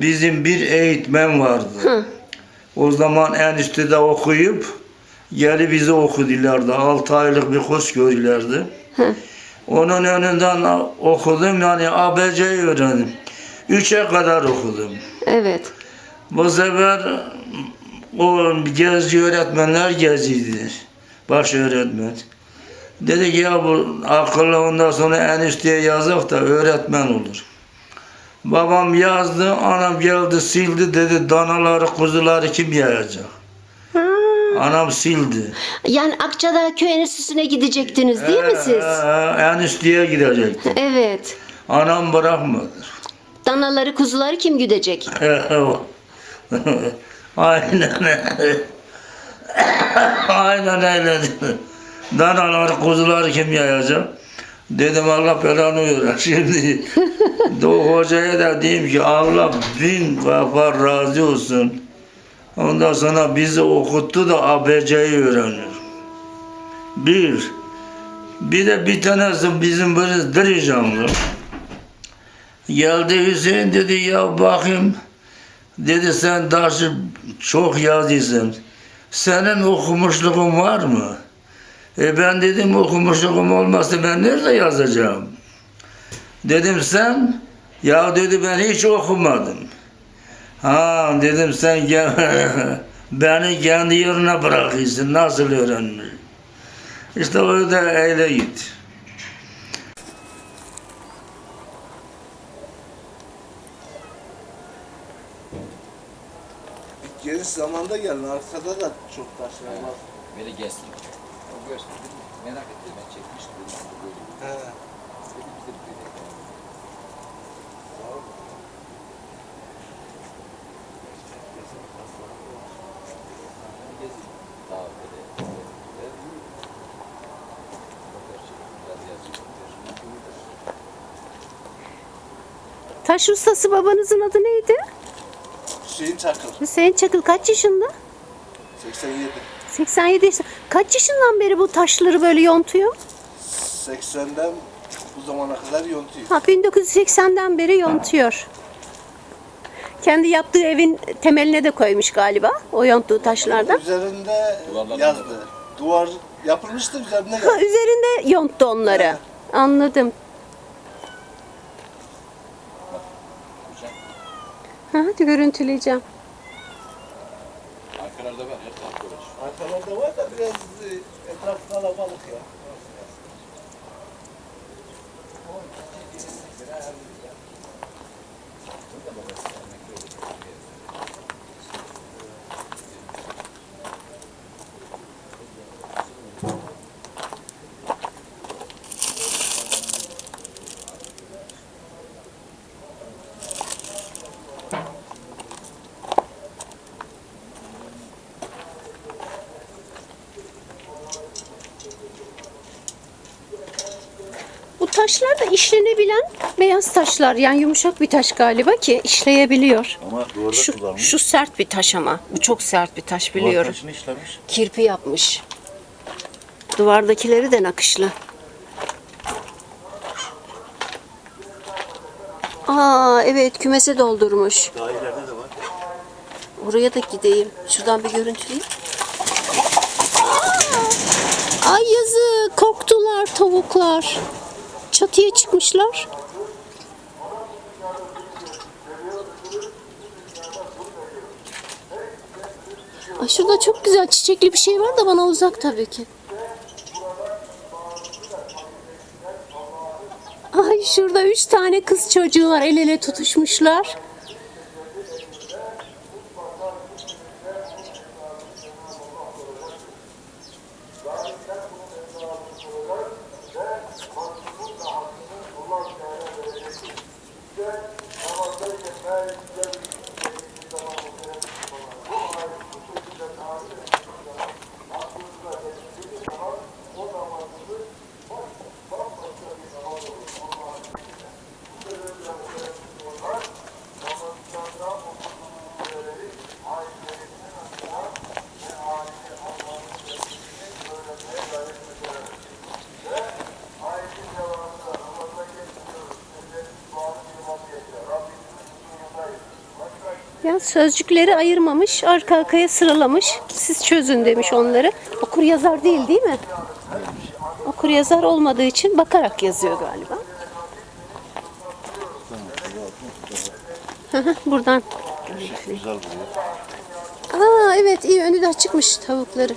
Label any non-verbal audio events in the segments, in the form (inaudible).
bizim bir eğitmen vardı. Hı. O zaman en üstte de okuyup geri bizi okudulardı. 6 aylık bir kurs görürlerdi. Hı. Onun önünden okudum yani ABC'yi öğrendim. Üçe kadar okudum. Evet. Bu sefer o gezi öğretmenler geziydi. Baş öğretmen. Dedi ki ya bu akıllı ondan sonra en üstüye yazık da öğretmen olur. Babam yazdı, anam geldi sildi dedi danaları kuzuları kim yayacak? Anam sildi. Yani Akçadağ Köy Enstitüsü'ne gidecektiniz değil mi siz? Ee, en üstüye gidecekti. Evet. Anam bırakmadı. Danaları kuzuları kim güdecek? Aynen. (laughs) Aynen öyle. Danalar, kuzular kim yayacak? Dedim Allah belanı verir. (laughs) Şimdi o hocaya da diyeyim ki Allah bin defa razı olsun. Ondan sonra bizi okuttu da ABC'yi öğrenir. Bir. Bir de bir tanesi bizim böyle Dirijanlı. Geldi Hüseyin dedi ya bakayım. Dedi sen dersi çok yazıyorsun. Senin okumuşluğun var mı? E ben dedim okumuşluğum olmazsa ben nerede yazacağım? Dedim sen? Ya dedi ben hiç okumadım. Ha dedim sen gel, (laughs) beni kendi yerine bırakıyorsun. Nasıl öğrenmiş? İşte öyle öyle git. Geniş zamanda gelin. Arkada da çok taşlar var. Böyle gelsin. O görsün. Merak ettim ben çekmiştim. He. Taş ustası babanızın adı neydi? Hüseyin Çakır. Hüseyin Çakıl kaç yaşında? 87. 87 yaşında. Kaç yaşından beri bu taşları böyle yontuyor? 80'den bu zamana kadar yontuyor. Ha 1980'den beri yontuyor. Kendi yaptığı evin temeline de koymuş galiba o yonttuğu taşlardan. Üzerinde yazdı. Duvar yapılmıştı üzerinde Ha, üzerinde yonttu onları. Evet. Anladım. Ha, hadi görüntüleyeceğim. arkalarda var. Var. Arkalarda var da biraz e, etraf kalabalık ya. Bu taşlar da işlenebilen beyaz taşlar. Yani yumuşak bir taş galiba ki işleyebiliyor. Ama duvarda Şu, şu sert bir taş ama. Bu çok sert bir taş biliyorum. taşını işlemiş. Kirpi yapmış. Duvardakileri de nakışlı. Aa evet kümese doldurmuş. Daha ileride de var. Oraya da gideyim. Şuradan bir görüntüleyeyim. Ay yazık korktular tavuklar. Çatıya çıkmışlar. Ay şurada çok güzel çiçekli bir şey var da bana uzak tabii ki. Ay şurada üç tane kız çocuğu var el ele tutuşmuşlar. Sözcükleri ayırmamış, arka arkaya sıralamış. Siz çözün demiş onları. Okur yazar değil değil mi? Okur yazar olmadığı için bakarak yazıyor galiba. Buradan. Aa evet iyi önü de açıkmış tavukları.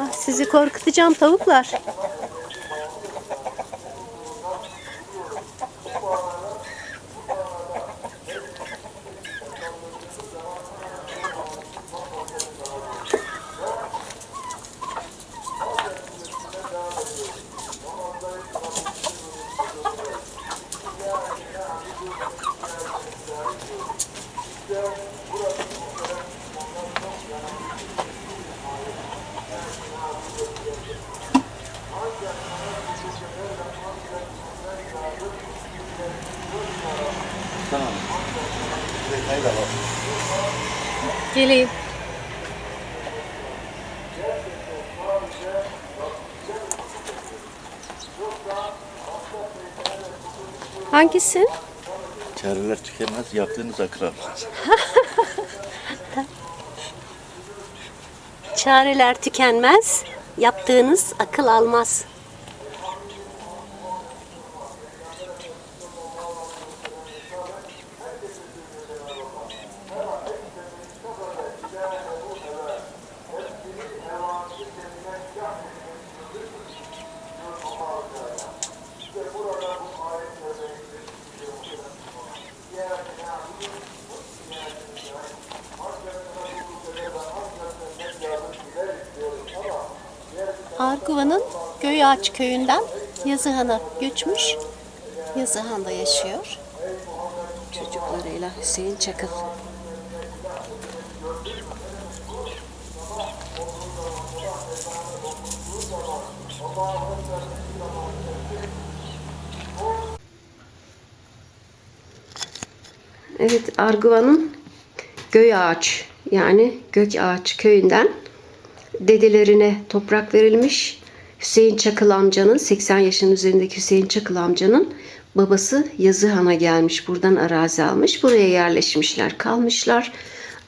Ah, sizi korkutacağım tavuklar. Detayı da var. Geleyim. Hangisi? (laughs) Çareler tükenmez, yaptığınız akıl almaz. Çareler tükenmez, yaptığınız akıl almaz. Arguva'nın Göyağaç köyünden Yazıhan'a göçmüş. Yazıhan'da yaşıyor. Çocuklarıyla Hüseyin Çakıl. Evet, Arguva'nın Göyağaç yani Gökağaç köyünden dedelerine toprak verilmiş. Hüseyin Çakıl amcanın 80 yaşın üzerindeki Hüseyin Çakıl amcanın babası Yazıhan'a gelmiş. Buradan arazi almış. Buraya yerleşmişler, kalmışlar.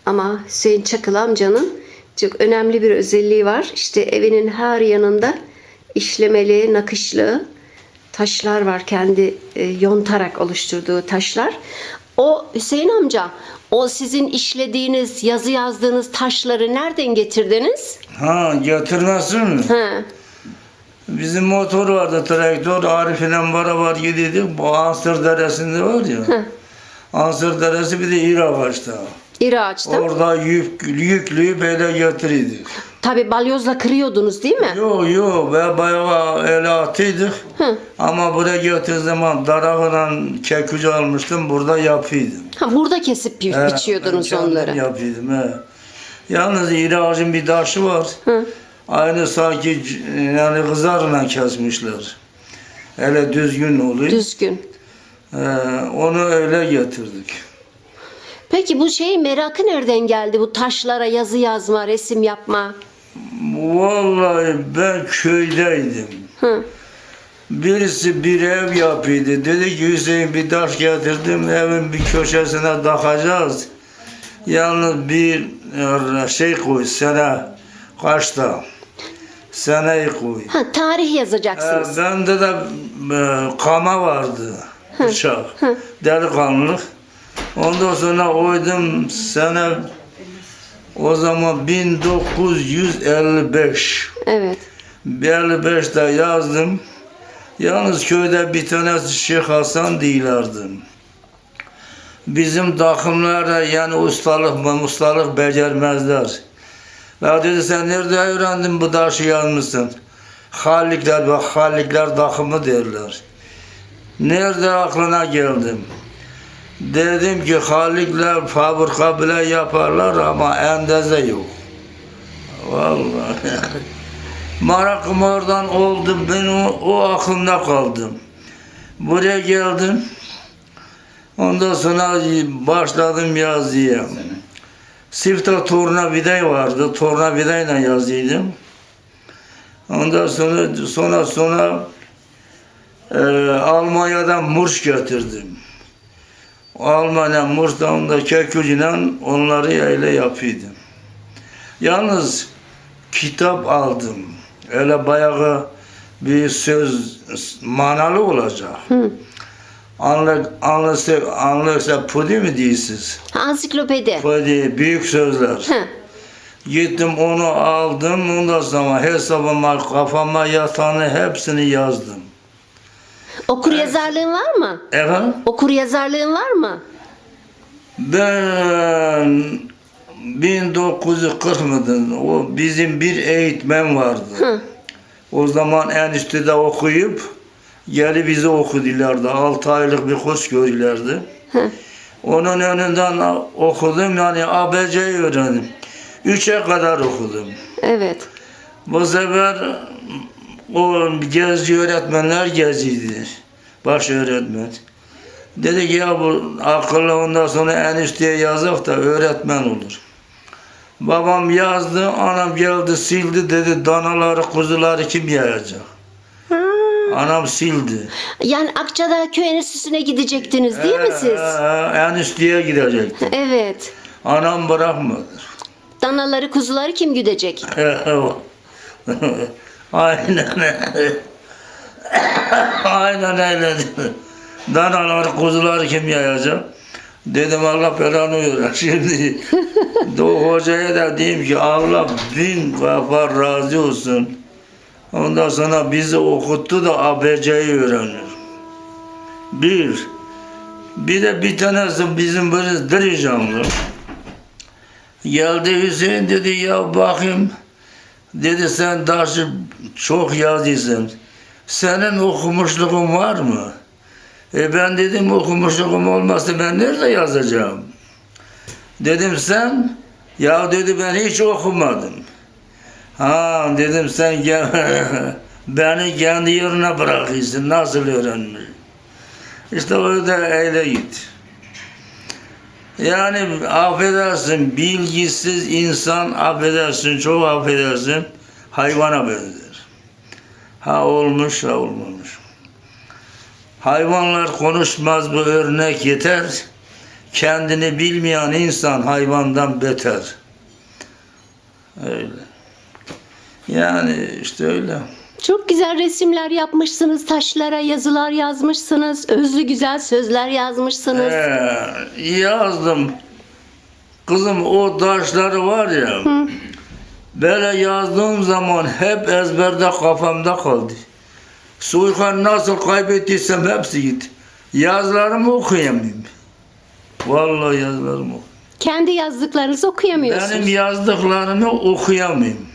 Ama Hüseyin Çakıl amcanın çok önemli bir özelliği var. İşte evinin her yanında işlemeli, nakışlı taşlar var. Kendi e, yontarak oluşturduğu taşlar. O Hüseyin amca, o sizin işlediğiniz, yazı yazdığınız taşları nereden getirdiniz? Ha getirmesin mi? Ha. Bizim motor vardı traktör Arif ile beraber gidiyorduk. Bu Ansır Deresi'nde var ya. Ansır Deresi bir de İravaç'ta. İri ağaçta. Orada yük, yüklüyü böyle getiriyorduk. Tabi balyozla kırıyordunuz değil mi? Yo yo ben bayağı ele attıydık. Hı. Ama buraya getirdiğim zaman darağıyla kekucu almıştım burada yapıyordum. Ha, burada kesip bi- He, biçiyordunuz ben kendim onları. Yapıyordum he. Yalnız iri ağacın bir taşı var. Hı. Aynı sanki c- yani kızarla kesmişler. Hele düzgün oluyor. Düzgün. He, onu öyle getirdik. Peki bu şey merakı nereden geldi? Bu taşlara yazı yazma, resim yapma. Vallahi ben köydeydim. Hı. Birisi bir ev yapıyordu. Dedi ki Hüseyin bir taş getirdim evin bir köşesine takacağız. Yalnız bir e, şey koy sene kaçta? Seneyi koy. Ha, tarih Ee, yazacaksınız. bende de e, kama vardı. Bıçak. Delikanlılık. Ondan sonra koydum sene o zaman 1955. Evet. 55'te yazdım. Yalnız köyde bir tanesi Şeyh Hasan değillerdi. Bizim takımlarda yani ustalık ustalık becermezler. La dedi sen nerede öğrendin bu taşı yazmışsın? Halikler bak Halikler takımı derler. Nerede aklına geldim? Dedim ki Halikler fabrika bile yaparlar ama endeze yok. Vallahi. (laughs) Merakım oradan oldu. Ben o, o aklımda kaldım. Buraya geldim. Ondan sonra başladım yazıya. Sifta tornavida vardı. Tornavidayla yazıyordum. Ondan sonra sonra sonra Ee, Almanya'dan murç getirdim. Almanya murçtan da kekücüyle onları öyle yapıyordum. Yalnız kitap aldım. Öyle bayağı bir söz manalı olacak. Hı. Anlık, anlıksa, anlıksa pudi mi diyorsunuz? Ansiklopedi. Pudi, büyük sözler. Hı. Gittim onu aldım. Ondan sonra hesabıma, kafama yatanı hepsini yazdım. Okur yazarlığın var mı? Efendim? Okur yazarlığın var mı? Ben 1940 mıydın? O bizim bir eğitmen vardı. Hı. O zaman enstitüde okuyup gelip bizi okudulardı. 6 aylık bir kurs. Hı. Onun önünden okudum yani ABC'yi öğrendim. Üçe kadar okudum. Evet. Bu sefer o gezci öğretmenler geziydi. Baş öğretmen. Dedi ki ya bu akıllı ondan sonra enişteye yazık da öğretmen olur. Babam yazdı, anam geldi sildi dedi danaları kuzuları kim yayacak? Anam sildi. Yani Akçadağ Köy Enstitüsü'ne gidecektiniz değil mi siz? Ee, enişteye gidecekti. Evet. Anam bırakmadı. Danaları kuzuları kim güdecek? (laughs) Aynen öyle. Aynen öyle. Danalar, kuzular kim yayacak? Dedim Allah belanı verir. Şimdi o hocaya da diyeyim ki Allah bin defa razı olsun. Ondan sonra bizi okuttu da ABC'yi öğrenir. Bir. Bir de bir tanesi bizim böyle dirijanlı. Geldi Hüseyin dedi ya bakayım. Dedi sen dersi çok yazıyorsun. Senin okumuşluğun var mı? E ben dedim okumuşluğum olmazsa ben nerede yazacağım? Dedim sen? Ya dedi ben hiç okumadım. Ha dedim sen gel, (laughs) beni kendi yerine bırakıyorsun. Nasıl öğrenmiş? İşte öyle öyle git. Yani affedersin bilgisiz insan affedersin çok affedersin hayvana benzer. Ha olmuş ha olmamış. Hayvanlar konuşmaz bu örnek yeter. Kendini bilmeyen insan hayvandan beter. Öyle. Yani işte öyle. Çok güzel resimler yapmışsınız, taşlara yazılar yazmışsınız, özlü güzel sözler yazmışsınız. Ee, yazdım. Kızım o taşları var ya. Hı. Böyle yazdığım zaman hep ezberde kafamda kaldı. Soykan nasıl kaybettiysem hepsi gitti. Yazılarımı okuyamıyorum. Vallahi yazılarımı okuyamıyorum. Kendi yazdıklarınızı okuyamıyorsunuz. Benim yazdıklarımı okuyamıyorum.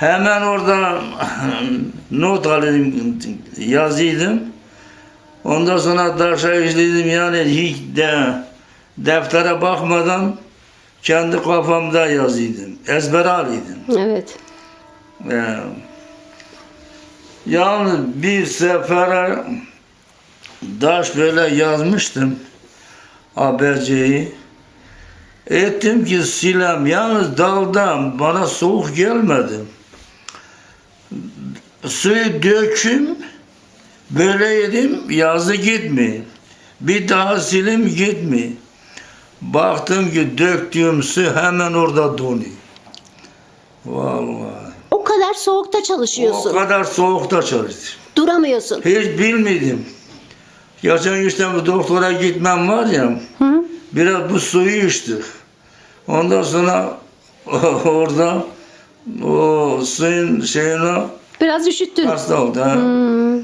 Hemen orada (clears throat) not alayım, yazıyordum. Ondan sonra derse işledim yani hiç de deftere bakmadan kendi kafamda yazıyordum. Ezber alıyordum. Evet. Ee, yalnız bir sefere daş böyle yazmıştım ABC'yi. Ettim ki silem yalnız daldan bana soğuk gelmedi. Suyu döküm böyle yedim yazı gitmiyor. Bir daha silim gitmiyor. Baktım ki döktüğüm su hemen orada donuyor. Vallahi. O kadar soğukta O çalışıyorsun. kadar soğukta çalıştım. Duramıyorsun. Hiç bilmedim. Geçen işte bu doktora gitmem var ya, Hı? biraz bu suyu içtik. Ondan sonra (laughs) orada o suyun şeyine Biraz üşüttün. hasta oldu. Ha. Hmm.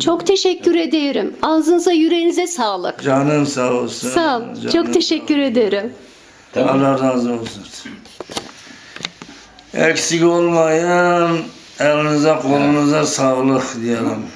Çok teşekkür ederim. Ağzınıza yüreğinize sağlık. Canın sağ olsun. Sağ ol. Canın Çok teşekkür ederim. Allah razı olsun. Eksik olmayan elinize kolunuza sağlık diyelim.